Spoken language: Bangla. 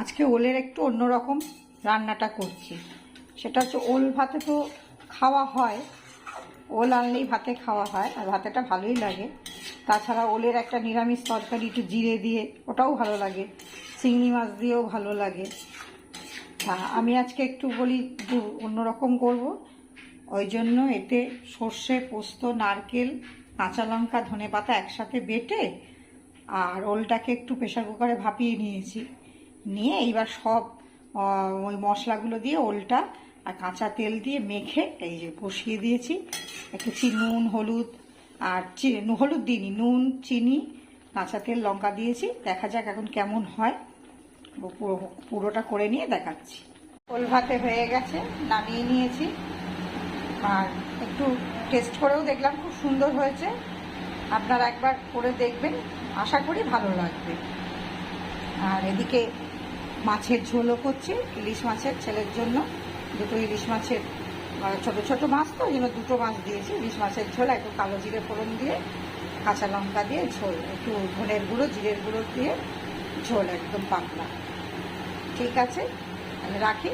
আজকে ওলের একটু অন্যরকম রান্নাটা করছি। সেটা হচ্ছে ওল ভাতে তো খাওয়া হয়, ওল আনলেই ভাতে খাওয়া হয়, আর ভাতেটা ভালোই লাগে। তাছাড়া ওলের একটা নিরামিষ তরকারি, একটু জিরে দিয়ে, ওটাও ভালো লাগে। চিংড়ি মাছ দিয়েও ভালো লাগে। তা আমি আজকে একটু বলি অন্যরকম করব। ওই জন্য এতে সর্ষে, পোস্ত, নারকেল, কাঁচা লঙ্কা, ধনে পাতা একসাথে বেটে, আর ওলটাকে একটু প্রেশার কুকারে ভাপিয়ে নিয়েছি। নিয়ে এইবার সব ওই মশলাগুলো দিয়ে ওলটা আর কাঁচা তেল দিয়ে মেখে এই যে বসিয়ে দিয়েছি। একটু নুন, হলুদ আর হলুদ দিইনি, নুন, চিনি, কাঁচা তেল, লঙ্কা দিয়েছি। দেখা যাক এখন কেমন হয়। পুরো, পুরোটা করে নিয়ে দেখাচ্ছি। ওল ভাতে হয়ে গেছে, নামিয়ে নিয়েছি। আর একটু টেস্ট করেও দেখলাম খুব সুন্দর হয়েছে। আপনারা একবার করে দেখবেন। আশা করি ভালো লাগবে। আর এদিকে মাছের ঝোলও করছি, ইলিশ মাছের ছেলের জন্য। দুটো ইলিশ মাছের মানে ছোট ছোট মাছ তো, ওই জন্য দুটো মাছ দিয়েছি। ইলিশ মাছের ঝোল, একটু কালো জিরে ফোড়ন দিয়ে, কাঁচা লঙ্কা দিয়ে ঝোল, একটু ধনের গুঁড়ো, জিরের গুঁড়ো দিয়ে ঝোল, একদম পাতলা। ঠিক আছে আমি রাখি।